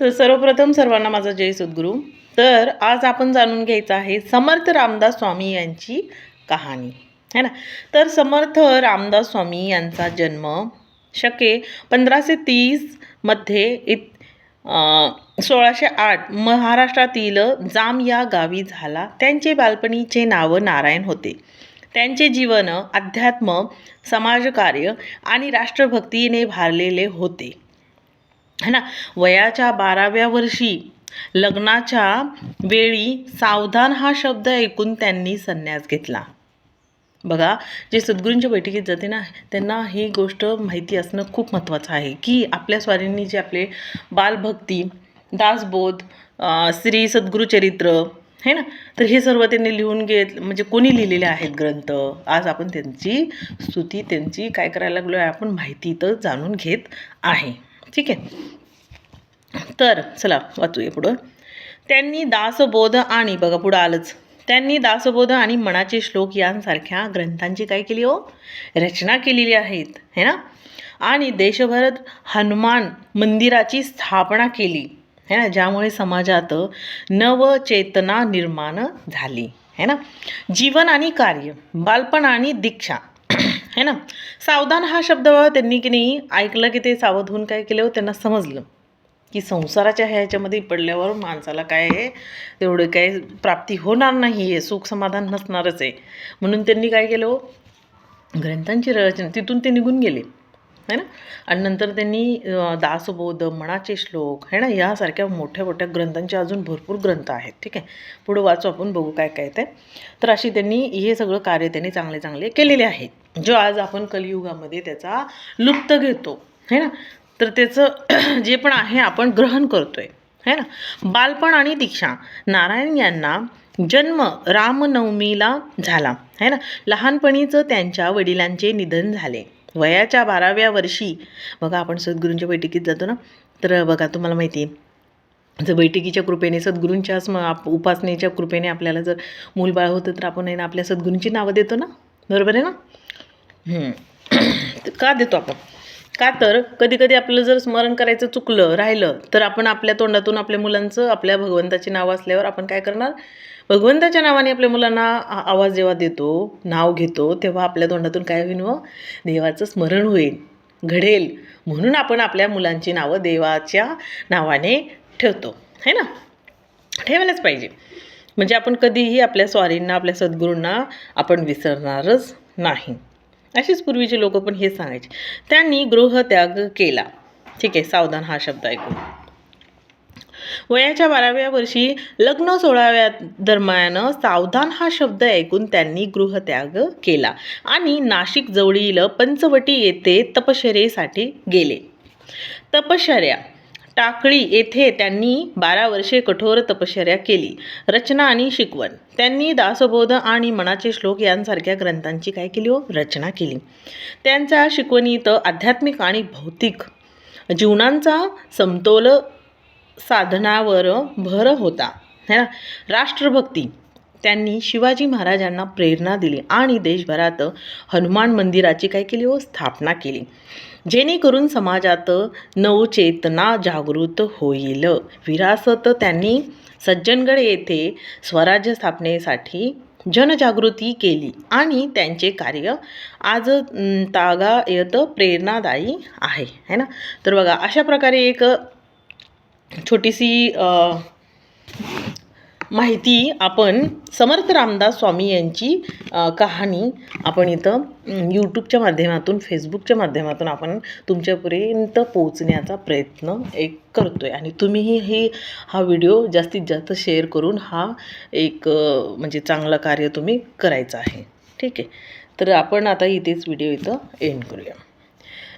तर सर्वप्रथम सर्वांना माझा जय सद्गुरू. तर आज आपण जाणून घ्यायचं आहे समर्थ रामदास स्वामी यांची कहाणी. है ना? तर समर्थ रामदास स्वामी यांचा जन्म शके पंधराशे तीसमध्ये इत सोळाशे आठ महाराष्ट्रातील जाम या गावी झाला. त्यांचे बालपणीचे नाव नारायण होते. त्यांचे जीवन अध्यात्म समाजकार्य आणि राष्ट्रभक्तीने भारलेले होते. है ना? वयाच्या बाराव्या वर्षी लग्नाच्या वेळी सावधान हा शब्द ऐकून त्यांनी संन्यास घेतला. बघा जे सद्गुरूंच्या बैठकीत जाते ना त्यांना ही गोष्ट माहिती असणं खूप महत्त्वाचं आहे की आपल्या स्वारींनी जे आपले बालभक्ती दासबोध श्री सद्गुरुचरित्र है ना? तर हे सर्व त्यांनी लिहून घेत म्हणजे कोणी लिहिलेले आहेत ग्रंथ? आज आपण त्यांची स्तुती त्यांची काय करायला लागलो आहे आपण माहिती तर जाणून घेत आहे. ठीक आहे. तर चला वाचूया पुढं. त्यांनी दासबोध आणि बघा पुढं आलंच. त्यांनी दासबोध आणि मनाचे श्लोक यांसारख्या ग्रंथांची काय केली हो? रचना केलेली आहेत है ना? आणि देशभरात हनुमान मंदिराची स्थापना केली है ना? ज्यामुळे समाजात नवचेतना निर्माण झाली है ना? जीवन आणि कार्य बालपण आणि दीक्षा है ना? सावधान हा शब्द त्यांनी की नाही ऐकलं की ते सावध होऊन काय केलं त्यांना समजलं. की संसाराच्या ह्याच्यामध्ये पडल्यावर माणसाला काय आहे? तेवढं काय प्राप्ती होणार नाही आहे. सुख समाधान नसणारच आहे. म्हणून त्यांनी काय केलं हो? ग्रंथांची रचना तिथून ते निघून गेले. है ना? आणि नंतर त्यांनी दासबोध मनाचे श्लोक है ना? यासारख्या मोठ्या मोठ्या ग्रंथांचे अजून भरपूर ग्रंथ आहेत ठीक आहे? पुढं वाचू आपण बघू काय काय ते. तर अशी त्यांनी हे सगळं कार्य त्यांनी चांगले चांगले केलेले आहेत. जो आज आपण कलियुगामध्ये त्याचा लुप्त घेतो है ना? तर त्याचं जे पण आहे आपण ग्रहण करतो आहे है ना? बालपण आणि दीक्षा. नारायण यांना जन्म रामनवमीला झाला है ना? लहानपणीचं त्यांच्या वडिलांचे निधन झाले. वयाच्या बाराव्या वर्षी बघा आपण सद्गुरूंच्या बैठकीत जातो ना तर बघा तुम्हाला माहिती आहे जर बैठकीच्या कृपेने सद्गुरूंच्या स्म आप उपासनेच्या कृपेने आपल्याला जर मूलबाळ होतं तर आपण आहे ना आपल्या सद्गुरूंची नावं देतो ना? बरोबर आहे ना? का देतो आपण? का तर कधी कधी आपलं जर स्मरण करायचं चुकलं राहिलं तर आपण आपल्या तोंडातून आपल्या मुलांचं आपल्या भगवंताची नावं असल्यावर आपण काय करणार? भगवंताच्या नावाने आपल्या मुलांना आ- आवाज जेव्हा देतो नाव घेतो तेव्हा आपल्या तोंडातून काय होईन व हो? देवाचं स्मरण होईल घडेल. म्हणून आपण आपल्या मुलांची नावं देवाच्या नावाने ठेवतो. है ना? ठेवायलाच पाहिजे. म्हणजे आपण कधीही आपल्या स्वारींना आपल्या सद्गुरूंना आपण विसरणारच नाही. अशीच पूर्वीचे लोक पण हे सांगायचे. त्यांनी गृहत्याग केला. ठीक आहे सावधान हा शब्द ऐकून. वयाच्या बाराव्या वर्षी लग्न सोळाव्या दरम्यान सावधान हा शब्द ऐकून त्यांनी गृहत्याग केला आणि नाशिक जवळील पंचवटी येथे तपश्चर्येसाठी गेले. तपश्चर्या. टाकळी येथे त्यांनी बारा वर्षे कठोर तपश्चर्या केली. रचना आणि शिकवण. त्यांनी दासबोध आणि मनाचे श्लोक यांसारख्या ग्रंथांची काय केली हो? रचना केली. त्यांच्या शिकवणीत आध्यात्मिक आणि भौतिक जीवनांचा समतोल साधनावर भर होता. है ना? राष्ट्रभक्ती. त्यांनी शिवाजी महाराजांना प्रेरणा दिली आणि देशभरात हनुमान मंदिराची काय केली? व स्थापना केली. जेणेकरून समाजात नवचेतना जागृत होईल. विरासत त्यांनी सज्जनगड येथे स्वराज्य स्थापनेसाठी जनजागृती केली आणि त्यांचे कार्य आज तागायत प्रेरणादायी आहे. है ना? तर बघा अशा प्रकारे एक छोटीशी माहिती आपण समर्थ रामदास स्वामी यांची कहाणी आपण इथं यूट्यूबच्या माध्यमातून फेसबुकच्या माध्यमातून आपण तुमच्यापर्यंत पोहोचण्याचा प्रयत्न एक करतो आहे आणि तुम्हीही हे हा व्हिडिओ जास्तीत जास्त शेअर करून हा एक म्हणजे चांगलं कार्य तुम्ही करायचं आहे. ठीक आहे. तर आपण आता इथेच व्हिडिओ इथं एंड करूया.